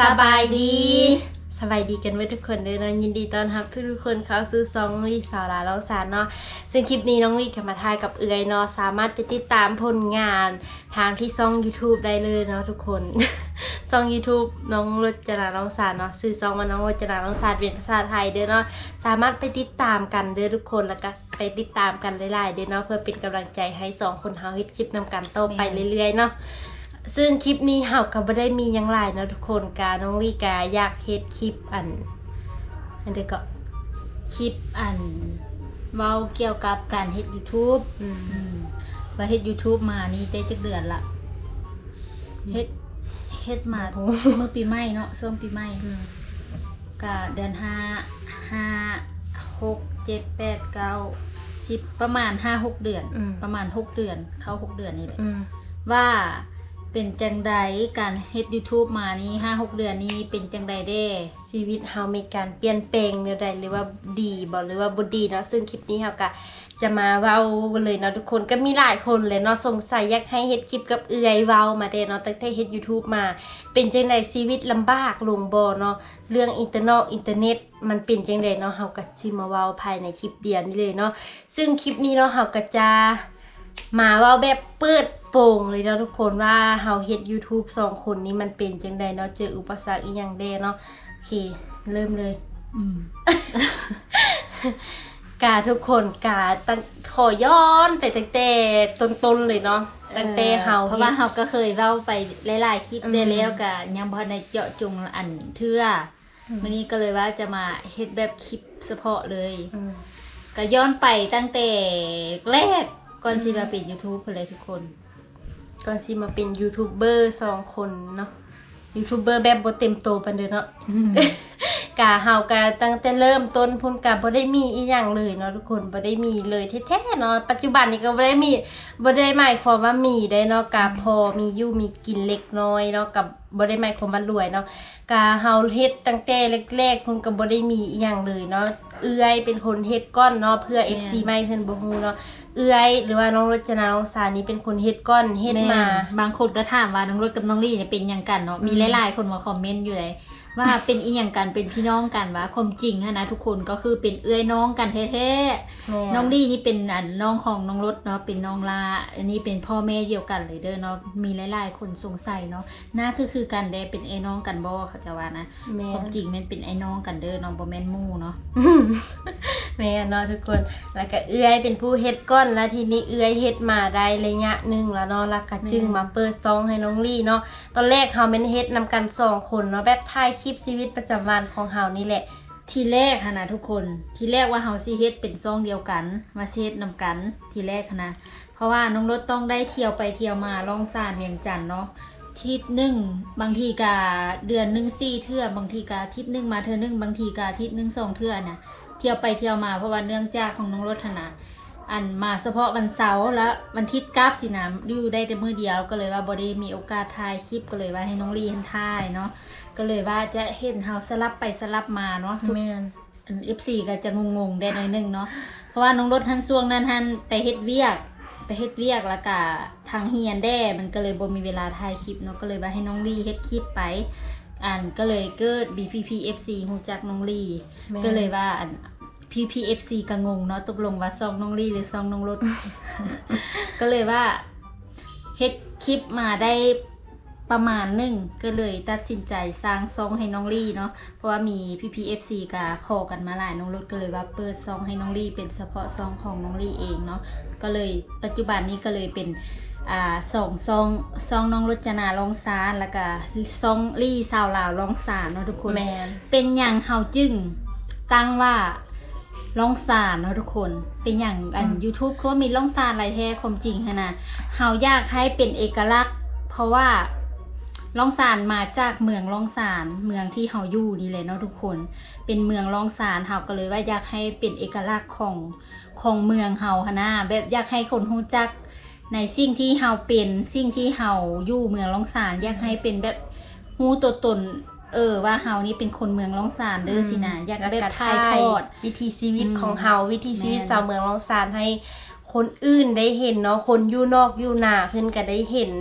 สบายดี สบายดีกันไว้ทุกคนเลยเนาะยินดีต้อนรับทุกๆคนเข้าสู่ซองลีสาวลาลองสารเนาะซึ่งคลิปนี้น้องลีกับมาทายกับเอือยเนาะสามารถไปติดตามผลงานทางที่ซอง YouTube ได้เลยเนาะทุกคน ซอง YouTube น้องรจนาลองสารเนาะซื้อซองมาน้องรจนาลองสารเป็นภาษาไทยเด้อเนาะสามารถไปติดตามกันเด้อทุกคนแล้วก็ไปติดตามกันหลายๆเด้อเนาะเพื่อเป็นกำลังใจให้สองคนเฮาเฮ็ดคลิปนำกันต่อไปเรื่อยๆเนาะ ซึ่งคลิปนี้เฮาก็บ่ได้มีหยังหลายเนาะทุกคนกาน้องลีกาอยากเฮ็ดคลิปอัน อันเดียวก็คลิปอันเว้าเกี่ยวกับการเฮ็ด YouTube อืมอืมว่าเฮ็ด YouTube มานี่ได้จักเดือนละเฮ็ดเฮ็ดมาเมื่อปีใหม่เนาะช่วงปีใหม่ก็เดือนห้าห้าหกเจ็ดแปดเก้าสิบประมาณห้าหกเดือน อืมประมาณหกเดือน เข้าหกเดือนนี่แหละ อืมว่า เป็นจังใดการเฮ็ด YouTube มานี้ห้าหกเดือนนี้เป็นจังใดเด้ ชีวิตเฮามีการเปลี่ยนแปลงแนใดหรือว่าดีบ่หรือว่าบ่ดีเนาะซึ่งคลิปนี้เฮาก็จะมาเว้าเลยเนาะทุกคนก็มีหลายคนเลยเนาะสงสัยอยากให้เฮ็ดคลิปกับเอือยเว้ามาเด้เนาะตั้งแต่เฮ็ด YouTube มา เป็นจังไดชีวิตลำบากลงบ่เนาะเรื่องอินเทอร์เน็ตอินเทอร์เน็ตมันเป็นจังไดเนาะเฮาก็สิมาเว้าภายในคลิปเดียวนี้เลยเนาะซึ่งคลิปนี้เนาะเฮาก็จะ มาเว่าแบบเปิดโปร่งเลยเนาะทุกคนว่าเฮาเฮ็ด YouTube สองคนนี้มันเป็นจังใดเนาะเจออุปสรรคอีหยังแดเนาะโอเค เริ่มเลยอืมกาทุกคนกาตั้งขอย้อนไปตั้งแต่ต้นๆเลยเนาะตั้งแต่เฮาเพราะว่าเฮาก็เคยเว้าไปหลายๆคลิปอืมได้แล้วก็ยังบ่ได้เจาะจงอันเทื่ออมมื้อนี้ก็เลยว่าจะมาเฮ็ดแบบคลิปเฉพาะเลยอืมก็ย้อนไปตั้งแต่แรก ก่อนสิมาเป็น YouTube พุ่นเลยทุกคน ก่อนสิมาเป็นยูทูบเบอร์สองคนเนาะยูทูบเบอร์แบบบ่เต็มโตปานเด้อเนาะกาเฮากาตั้งแต่เริ่มต้นพุ่นกาบ่ได้มีอีหยังเลยเนาะทุกคนบ่ได้มีเลยแท้ๆเนาะปัจจุบันนี้ก็บ่ได้มีบ่ได้หมายความว่ามีได้เนาะกาพอมีอยู่มีกินเล็กน้อยเนาะกับบ่ได้หมายความว่ารวยเนาะกาเฮาเฮ็ดตั้งแต่แรกๆพุ่นก็บ่ได้มีอีหยังเลยเนาะ เอื้อยเป็นคนเฮ็ดก้อนเนาะเพื่อ FC ใหม่เพิ่นบ่ฮู้เนาะเอื้อยหรือว่าน้องรจนาน้องสานี่เป็นคนเฮ็ดก้อนเฮ็ดมาแบางคนก็ถามว่าน้องรถกับน้องลี่เนี่ยเป็นหยังกันเนาะมีอืมหลายๆคนมาคอมเมนต์อยู่เลย ว่าเป็นอีหยังกันเป็นพี่น้องกันวะความจริงอะนะทุกคนก็คือเป็นเอื้อยน้องกันแท้แม่ๆน้องลี่นี่เป็นอันน้องของน้องรถเนาะเป็นน้องลาอันนี้เป็นพ่อแม่เดียวกันเลยเด้อเนาะมีหลายๆ คนสงสัยเนาะหน้าคือคือกันเด้เป็นไอ้น้องกันบ่เขาจะว่านะแม่ความจริงมันเป็นไอ้น้องกันเด้อน้องบ่แม่นหมู่เนาะแม่เนาะทุกคนแล้วก็เอื้อยเป็นผู้เฮ็ดก้อนแล้วทีนี้เอื้อยเฮ็ดมาได้ระยะหนึ่งแล้วเนาะแล้วก็จึงมาเปิดซองให้น้องลี่เนาะตอนแรกเฮาแม่นเฮ็ดนำกันสองคนเนาะแบบถ่ายคลิปชีวิตประจำวันของเฮานี่แหละ ทีแรกนะทุกคน ทีแรกว่าเฮาสิเฮ็ดเป็นซองเดียวกัน มาเฮ็ดนำกัน ทีแรกนะ เพราะว่าน้องรถต้องได้เที่ยวไปเที่ยวมาล่องซานเวียงจันทน์เนาะทิศหนึ่งบางทีกาเดือนหนึ่งสี่เทื่อบางทีกาทิศหนึ่งมาเทื่อหนึ่งบางทีกาทิศหนึ่งสองเทื่อนะเที่ยวไปเที่ยวมาเพราะว่าเนื่องจากของน้องรถนะ อันมาเฉพาะวันเสาร์และวันอาทิตย์กราบสินะอยู่ได้แต่มื้อเดียวก็เลยว่าบ่ได้มีโอกาสถ่ายคลิปก็เลยว่าให้น้องลีเห็นถ่ายเนาะก็เลยว่าจะเห็นเฮาสลับไปสลับมาเนาะทุกแม่นเอฟซีก็จะงงๆได้หน่อยหนึงเนาะเพราะว่าน้องรถทันช่วงนั้นทันไปเฮ็ดเวียกไปเฮ็ดเวียกแล้วก็ทางเฮียนแด้มันก็เลยบ่มีเวลาถ่ายคลิปเนาะก็เลยว่าให้น้องลี่เฮ็ดคลิปไปอันก็เลยเกิด BPPFC ฮู้จักน้องลี่แม่นก็เลยว่าอัน PPFC ก็งงเนาะตกลงว่าซองน้องลี่หรือซองน้องรถ ก็เลยว่าเฮ็ดคลิปมาได้ประมาณหนึ่งก็เลยตัดสินใจสร้างซองให้น้องลี่เนาะเพราะว่ามี PPFC กาขอกันมาหลายน้องรถก็เลยว่าเปิดซองให้น้องลี่เป็นเฉพาะซองของน้องลี่เองเนาะก็เลยปัจจุบันนี้ก็เลยเป็นอ่าสองซองซองน้องรจนาลองซานแล้วก็ซองลี่สาวลาวลองสานเนาะทุกคนแม่นเป็นอย่างเฮาจึงตั้งว่า ล่องซานเนาะทุกคน เป็นอย่างอัน YouTube เขาว่ามีล่องซานอะไรแท้ความจริงค่ะนะเฮาอยากให้เป็นเอกลักษณ์ เพราะว่าล่องซานมาจากเมืองล่องซานเมืองที่เฮาอยู่นี่แหละเนาะทุกคน เป็นเมืองล่องซานเฮาก็เลยว่าอยากให้เป็นเอกลักษณ์ของของเมืองเฮาค่ะนะแบบอยากให้คนรู้จักในสิ่งที่เฮาเป็นสิ่งที่เฮาอยู่เมืองล่องซานอยากให้เป็นแบบฮู้ตัวตน เออว่าเฮานี่เป็นคนเมืองล่องซานเด้อสินะอยากแล้วแบบก็ถ่ายทอดวิถีชีวิตอืมของเฮาวิถีชีวิตแม่นชาวเมืองลองซานให้คคนอื่นได้เห็นเนาะคนอยู่นอกอยู่หน้าเพิ่นก็ได้เห็น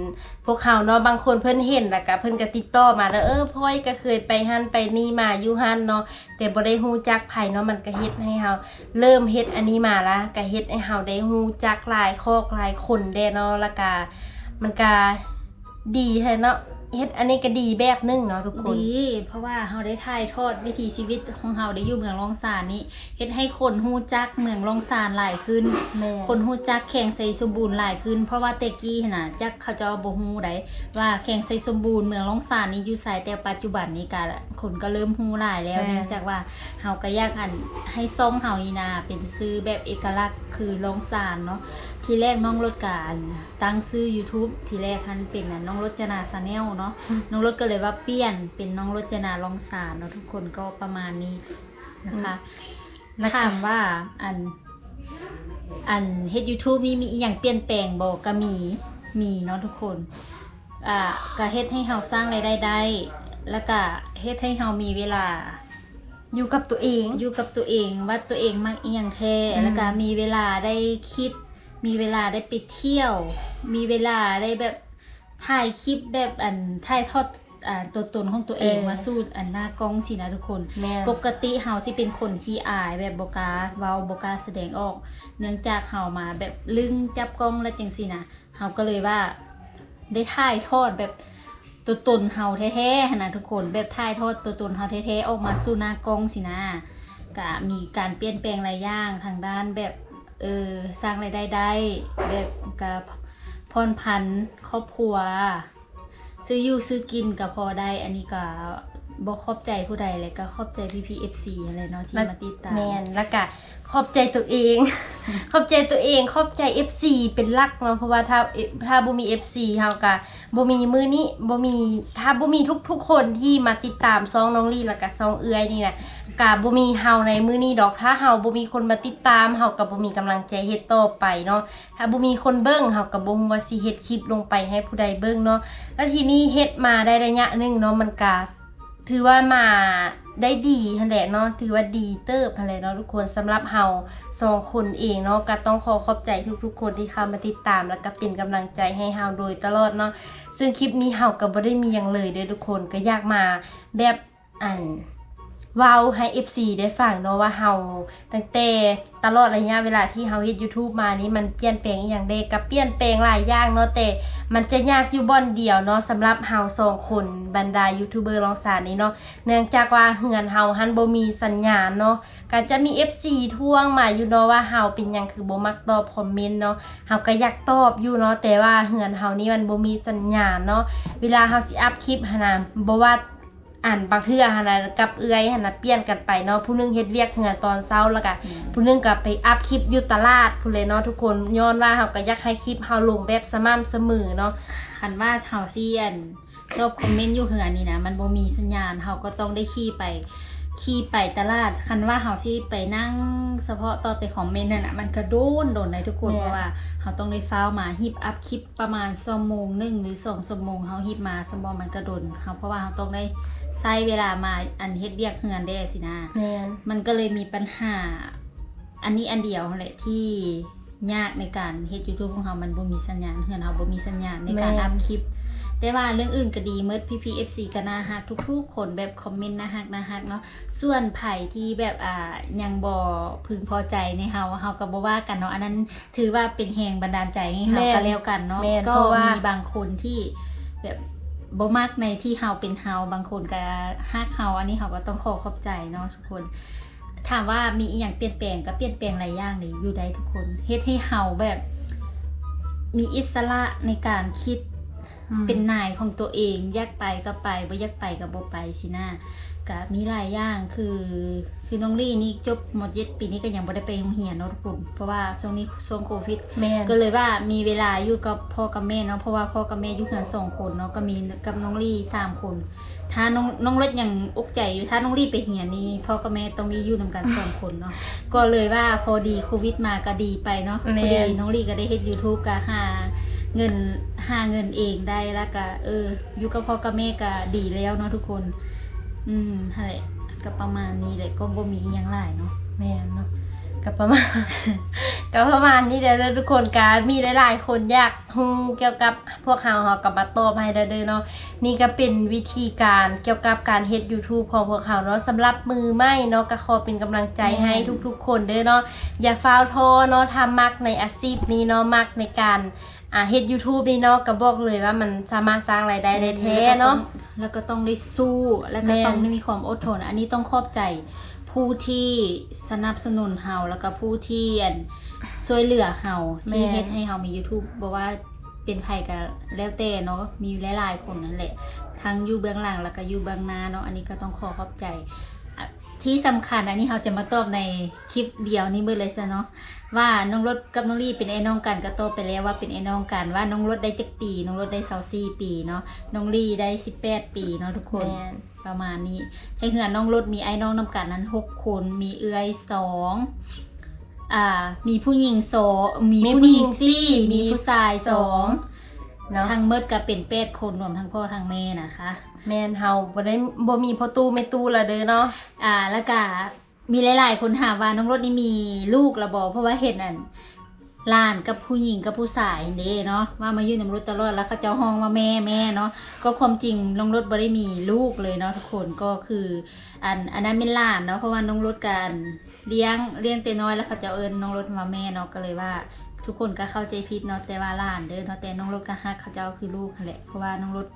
พวกเขาเนาะบางคนเพิ่นเห็นแล้วก็เพิ่นก็ติดต่อมาแล้วเออพ่อยก็เคยไปหั่นไปนี่มาอยู่หั่นเนาะแต่บ่ได้ฮู้จักไผเนาะมันก็เฮ็ดให้เฮาเริ่มเฮ็ดอันนี้มาละก็เฮ็ดให้เฮาได้ฮู้จักหลายคอกหลายคนแด้เนาะแล้วก็มันก็ดีแท้เนาะ เฮ็ดอันนี้ก็ดีแบบหนึงเนาะทุกคน ดี เพราะว่าเราได้ถ่ายทอดวิถีชีวิตของเราได้อยู่เมืองลองซานนี้เฮ็ดให้คนฮู้จักเมืองลองซานหลายขึ้น แม่ คนฮู้จักแข่งไซสมบูรณ์หลายขึ้น เพราะว่าแต่กี้หั่นน่ะจักเขาเจ้าบ่ฮู้ได้ว่าแข่งไซสมบูรณ์เมืองลองซานนี้อยู่ไสแต่ปัจจุบันนี้ก็คนก็เริ่มฮู้หลายแล้วเนื่องจากว่าเฮาก็อยากอันให้ซ่องเฮานี่นาเป็นซื้อแบบเอกลักษณ์คือลองซานเนาะ ทีแรกน้องรถกอันตั้งซื้อ YouTube ทีแรกคันเป็นอันน้องรถจนาชาแนลเนาะน้องรถก็เลยว่าเปลี่ยนเป็นน้องรถจนาลองสารเนาะทุกคนก็ประมาณนี้นะคะแล้วก็ถามว่าอัน อันเฮ็ด YouTube นี่มีอีหยังเปลี่ยนแปลงบ่ก็มีมีเนาะทุกคนอ่าก็เฮ็ดให้เฮาสร้างรายได้ได้แล้วก็เฮ็ดให้เฮามีเวลาอยู่กับตัวเองอยู่กับตัวเองว่าตัวเองมักอีหยังแท้อืมแล้วก็มีเวลาได้คิด มีเวลาได้ไปเที่ยว มีเวลาได้แบบ ถ่ายคลิปแบบอันถ่ายทอดอ่าตัวตนของตัวเองมาสู่อันหน้ากล้องสินะทุกคน แม่ปกติเฮาสิเป็นคนขี้อายแบบบกล้าเว้าบกล้าแสดงออก เนื่องจากเฮามาแบบลึงจับกล้องแล้วจังซี่นะเฮาก็เลยว่า ได้ถ่ายทอดแบบตัวตนเฮาแท้ๆหั้นนะทุกคนแบบถ่ายทอดตัวตนเฮาแท้ๆออกมาสู่หน้ากล้องสินะก็มีการเปลี่ยนแปลงหลายอย่างทางด้านแบบ เออสร้างรายได้ได้แบบกับ พรพันธ์ครอบครัว ซื้ออยู่ซื้อกินก็พอได้อันนี้ก็ บ่ขอบใจผู้ใดเลยก็ขอบใจพี่พีเอฟซีอะไรเนาะที่มาติดตามแมนแล้วก็ขอบใจตัวเอง ขอบใจตัวเองขอบใจ FC เป็นหลักเนาะเพราะว่าถ้าถ้าบ่มี FC เฮาก็บ่มีมือนี้บ่มีถ้าบ่มีทุกๆคนที่มาติดตามซองน้องลี่แล้วก็ซองเอื้อยนี่แหละก็บ่มีเฮาในมือนี้ดอกถ้าเฮาบ่มีคนมาติดตามเฮาก็บ่มีกำลังใจเฮ็ดต่อไปเนาะถ้าบ่มีคนเบิ่งเฮาก็บ่ฮู้ว่าสิเฮ็ดคลิปลงไปให้ผู้ใดเบิ่งเนาะแล้วทีนี้เฮ็ดมาได้ระยะหนึงเนาะมันก็ ถือว่ามาได้ดีหั่นแหละเนาะถือว่าดีเติบหั่นแหละเนาะทุกคนสำหรับเฮาสองคนเองเนาะก็ต้องขอขอบใจทุกๆ คนที่เข้ามาติดตามแล้วก็เป็นกำลังใจให้เฮาโดยตลอดเนาะซึ่งคลิปนี้เฮาก็บ่ได้มีอย่างเลยเด้อทุกคนก็อยากมาแบบอัน เว้าให้ FC ได้ฟังเนาะว่าเฮาตั้งแต่ตลอดระยะเวลาที่เฮาเฮ็ด YouTube มานี้มันเปลี่ยนแปลงอีหยังเด้ก็เปลี่ยนแปลงหลายอย่างเนาะแต่มันจะยากอยู่บ่อนเดียวเนาะสำหรับเฮาสองคนบรรดายูทูบเบอร์ลองสารนี้เนาะเนื่องจากว่าเฮือนเฮาหันบ่มีสัญญาณเนาะก็จะมี FC ท่วงมาอยู่เนาะว่าเฮาเป็นหยังคือบ่มักตอบคอมเมนต์เนาะเฮาก็อยากตอบอยู่เนาะแต่ว่าเฮือนเฮานี่มันบ่มีสัญญาณเนาะเวลาเฮาสิอัพคลิปหนน่ะบ่ว่า อ่านบางเทื่อหั่นน่ะกับเอื้อยหั่นน่ะเปลี่ยนกันไปเนาะผู้หนึงเฮ็ดเวียกเฮือนตอนเช้าแล้วก็ผู้หนึงก็ไปอัพคลิปอยู่ตลาดพู้นเลยเนาะทุกคนย้อนว่าเฮาก็อยากให้คลิปเฮาลงแบบสม่ำเสมอเนาะคันว่าเฮาเซียนตอบคอมเมนต์อยู่เหือนนี่นะมันบ่มีสัญญาณเฮาก็ต้องได้ขี่ไปขี่ไปตลาดคันว่าเฮาสิไปนั่งเฉพาะต่อแต่คอมเมนต์นั่นน่ะมันก็โดนโดนเลยทุกคนแม่เพราะว่าเฮาต้องได้ฟ้าวมาฮิปอัพคลิปประมาณชั่วโมงหนึงหรือ2ชั่วโมงเฮาฮิปมาสมองมันก็โดนเฮาเพราะว่าเฮาต้องได้ ใช้เวลามาอันเฮ็ดเวียกเฮือนได้สินะแม่นมันก็เลยมีปัญหา อันนี้อันเดียวนั่นแหละที่ยากในการเฮ็ด YouTube ของเรามันบ่มีสัญญาณเฮือนเราบ่มีสัญญาณในการแม่นอัพคลิป แต่ว่าเรื่องอื่นก็ดีเมิด PPFC ก็น่าฮักทุกๆคนแบบคอมเมนต์น่าฮักน่าฮักเนาะส่วนไผ่ที่แบบอ่ายังบ่พึงพอใจในเฮาเฮาก็บ่ว่ากันเนาะอันนั้นถือว่าเป็นแรงบันดาลใจให้เฮาแม่นก็แล้วกันเนาะแม่นก็เพราะว่ามีมีบางคนที่แบบ บ่มักในที่เฮาเป็นเฮาบางคนก็ฮักเฮาอันนี้เฮาก็ต้องขอขอบใจเนาะทุกคน ถามว่ามีอีหยังเปลี่ยนแปลงก็เปลี่ยนแปลงหลายอย่างเลยอยู่ได้ทุกคนเฮ็ดให้เฮาแบบ มีอิสระในการคิดอืมเป็นนายของตัวเองอยากไปก็ไปบ่อยากไปก็บ่ไปสินะ ก็มีหลายอย่างคือคือน้องลี่นี่จบมเจ็ดปีนี้ก็ยังบ่ได้ไปโรงเรียนเนาะทุกคนเพราะว่าช่วงนี้ช่วงโควิดแม่น ก็เลยว่ามีเวลาอยู่กับพ่อกับแม่เนาะเพราะว่าพ่อกับแม่อยู่กันสองคนเนาะก็มีกับน้องลี่สามคน ถ้าน้องน้องเล็กยังอกใจอยู่ถ้าน้องลี่ไปเหียนนี่พ่อกับแม่ต้องมีอยู่นำกันสองคนเนาะก็เลยว่าพอดีโควิดมาก็ดีไปเนาะพแม่อน ดีน้องลี่ก็ได้เฮ็ด YouTube ก็หาเงินหาเงินเองได้แล้วก็เอออยู่กับพ่อกับแม่ก็ดีแล้วเนาะทุกคน อืมอะไรก็ประมาณนี้แหละก็บ่มีอหยังหลายเนาะแม่นเนาะ กับประมาณ กับประมาณนี้เด้อทุกคนกามีหลายๆคนอยากฮู้เกี่ยวกับพวกเฮาเฮากับมาตอบให้เด้อเด้อเนาะนี่ก็เป็นวิธีการเกี่ยวกับการเฮ็ด YouTube ของพวกเฮาเนาะสำหรับมือใหม่เนาะก็ขอเป็นกำลังใจให้ทุกๆ คนเด้อเนาะอย่าฟ้าวท้อเนาะทำมักในอาชีพนี้เนาะมักในการอ่าเฮ็ด YouTube นี่เนาะก็บอกเลยว่ามันสามารถสร้างรายได้ได้แท้เนาะแล้วก็ต้องได้สู้แล้วก็แม่นต้องมีความอดทน อันนี้ต้องขอบใจ ผู้ที่สนับสนุนเฮาแล้วก็ผู้ที่อันช่วยเหลือเฮาที่เฮ็ดให้เฮามี YouTube บ่ว่าเป็นไผก็แล้วแต่เนาะมีหลายๆคนนั่นแหละทั้งอยู่เบื้องหลังแล้วก็อยู่เบื้องหน้าเนาะอันนี้ก็ต้องขอขอบใจอะ ที่สำคัญอันนี้เราจะมาตอบในคลิปเดียวนี้เบิดเลยซะเนาะว่าน้องรถกับน้องลี่เป็นไอ้น้องกันก็ตอบไปแล้วว่าเป็นไอ้น้องกันว่าน้องรถได้จักปี น้องรถได้24ปีเนาะน้องลี่ได้18ปีเนาะทุกคนแม่นประมาณนี้ให้เหือนน้องรถมีไอ้น้องนำกันนั้นหกคนมีเอื้อยสองอ่ามีผู้หญิงสองมีมีผู้ผู้หหญิญิงงสี่สี่มีผู้ชายสอง เนาะทั้งเมิดก็เป็นแปดคนรวมทั้งพ่อทั้งแม่นะคะ แม่นเฮาบ่ได้บ่มีพ่อตู้แม่ตู้ละเด้อเนาะอ่าแล้วก็มีหลาย ๆ คนถามว่าน้องรถนี่มีลูกระบอเพราะว่าเห็นอันหลานกับผู้หญิงกับผู้ชายเด้เนาะว่ามาอยู่ในรถตลอดแล้วเขาเจ้าห้องว่าแม่แม่เนาะก็ความจริงน้องรถบ่ได้มีลูกเลยเนาะทุกคนก็คือ อันอันนั้นเป็นหลานเนาะเพราะว่าน้องรถกัน เลี้ยงเลี้ยงแต่น้อยแล้วเขาจะเอิญน้องรถมาแม่เนาะก็เลยว่า ทุกคนก็เข้าใจผิดเนาะแต่ว่าหลานเด้อเนาะแต่น้องรถก็ฮักเขาเจ้าคือลูกนั่นแหละเพราะว่าน้องรถ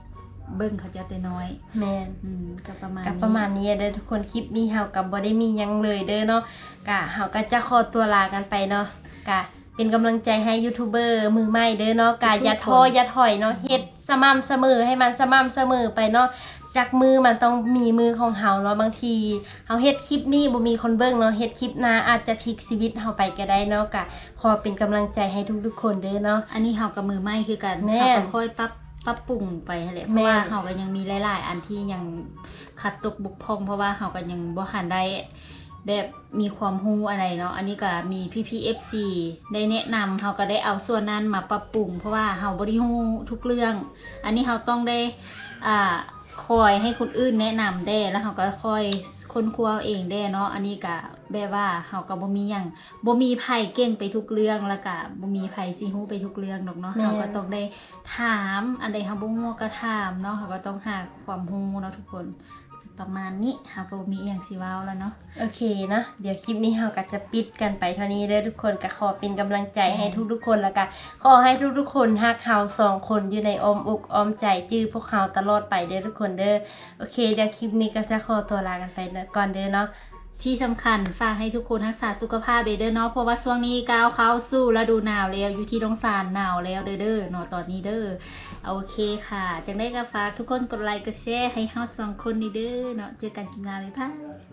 เบิ่งเขาเจ้าแต่น้อย แม่นอืมก็ประมาณกับนี้ประมาณนี้เด้อทุกคนคลิปนี้เฮากับบ่ได้มีหยังเลยเด้อเนาะกะเฮาก็จะขอตัวลากันไปเนาะกะเป็นกำลังใจให้ยูทูบเบอร์มือใหม่เด้อเนาะกะอย่าท้ออย่าถอยเนาะเฮ็ดสม่ำเสมอให้มันสม่ำเสมอไปเนาะ จากมือมันต้องมีมือของเฮาเนาะบางทีเฮาเฮ็ดคลิปนี้บ่มีคนเบิ่งเนาะเฮ็ดคลิปหน้าอาจจะพลิกชีวิตเฮาไปก็ได้เนาะกะขอเป็นกำลังใจให้ทุกๆคนเด้อเนาะอันนี้เฮากับมือไม้คือกันเฮาก็ค่อยปรับปรับปรุงไปแหละเพราะว่าเฮาก็ยังมีหลายๆ อันที่ยังขัดตกบกพร่องเพราะว่าเฮาก็ยังบ่หันได้แบบมีความรู้อะไรเนาะ อันนี้ก็มีพี่พี FC ได้แนะนำเฮาก็ได้เอาส่วนนั้นมาปรับปรุง เพราะว่าเฮาบ่ได้รู้ทุกเรื่อง อันนี้เฮาต้องได้อ่า คอยให้คนอื่นแนะนำได้แล้วเฮาก็ค่อยค้นคว้าเองได้เนาะอันนี้ก็แบบว่าเฮาก็บ่มีหยังบ่มีไผเก่งไปทุกเรื่องแล้วก็บ่มีไผสิฮู้ไปทุกเรื่องดอกเนาะแม่นเฮาก็ต้องได้ถามอันใดเฮาบ่ฮู้ก็ถามเนาะเฮาก็ต้องหาความรู้เนาะทุกคน ประมาณนี้เฮาก็บ่มีอหยังสิเว้าแล้วเนาะ โอเคเนอะเดี๋ยวคลิปนี้เราก็จะปิดกันไปเท่านี้เด้อทุกคนก็ขอเป็นกำลังใจให้ทุกๆคนแล้วก็ขอให้ทุกๆคนฮักเฮาสองคนอยู่ในอ้อมอกอ้อมใจจื้อพวกเขาตลอดไปเด้อทุกคนเด้อโอเคเดี๋ยวคลิปนี้ก็จะขอตัวลากันไปก่อนเด้อเนาะ ที่สำคัญฝากให้ทุกคนรักษาสุขภาพเด้อเนาะเพราะว่าช่วงนี้ก้าวเข้าสู่ฤดูหนาวแล้วอยู่ที่ดงสารหนาวแล้วเด้อเนาะตอนนี้เด้อโอเคค่ะจังได้ก็ฝากทุกคนกดไลค์กดแชร์ให้เฮาสองคนนี่เด้อเนาะเจอกันคลิปหน้าบ๊ายบาย